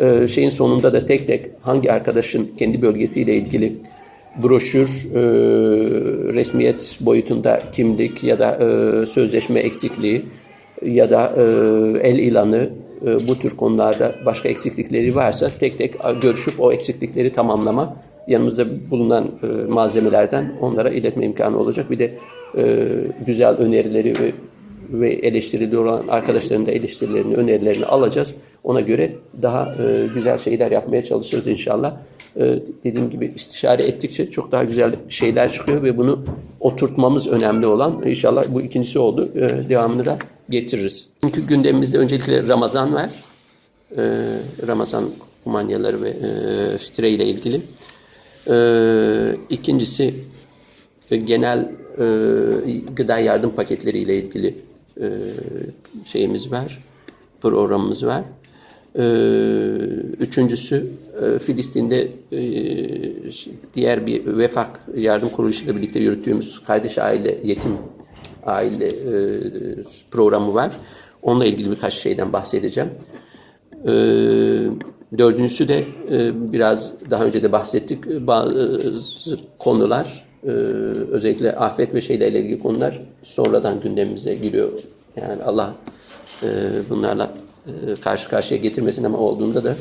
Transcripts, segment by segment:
Ee, şeyin sonunda da tek tek hangi arkadaşın kendi bölgesiyle ilgili broşür, e, resmiyet boyutunda kimlik ya da e, sözleşme eksikliği ya da e, el ilanı bu tür konularda başka eksiklikleri varsa tek tek görüşüp o eksiklikleri tamamlama yanımızda bulunan malzemelerden onlara iletme imkanı olacak. Bir de güzel önerileri ve ve eleştirili olan arkadaşların da eleştirilerini, önerilerini alacağız. Ona göre daha e, güzel şeyler yapmaya çalışırız inşallah. E, dediğim gibi istişare ettikçe çok daha güzel şeyler çıkıyor ve bunu oturtmamız önemli olan inşallah bu ikincisi oldu. E, devamını da getiririz. Çünkü gündemimizde öncelikle Ramazan var. Ramazan kumanyaları ve e, fitre ile ilgili. E, ikincisi genel gıda yardım paketleri ile ilgili e, şeyimiz var, programımız var. E, üçüncüsü e, Filistin'de diğer bir vefak yardım kuruluşuyla birlikte yürüttüğümüz kardeş aile, yetim aile programı var. Onunla ilgili birkaç şeyden bahsedeceğim. Dördüncüsü de biraz daha önce de bahsettik bazı konular e, özellikle afet ve şeylerle ilgili konular sonradan gündemimize giriyor. Yani Allah e, bunlarla e, karşı karşıya getirmesin ama olduğunda da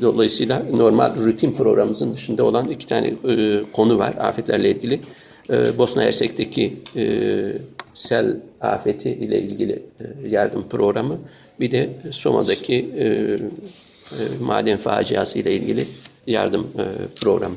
dolayısıyla normal rutin programımızın dışında olan iki tane e, konu var afetlerle ilgili. E, Bosna Hersek'teki e, sel afeti ile ilgili e, yardım programı bir de Soma'daki e, e, maden faciası ile ilgili yardım e, programı.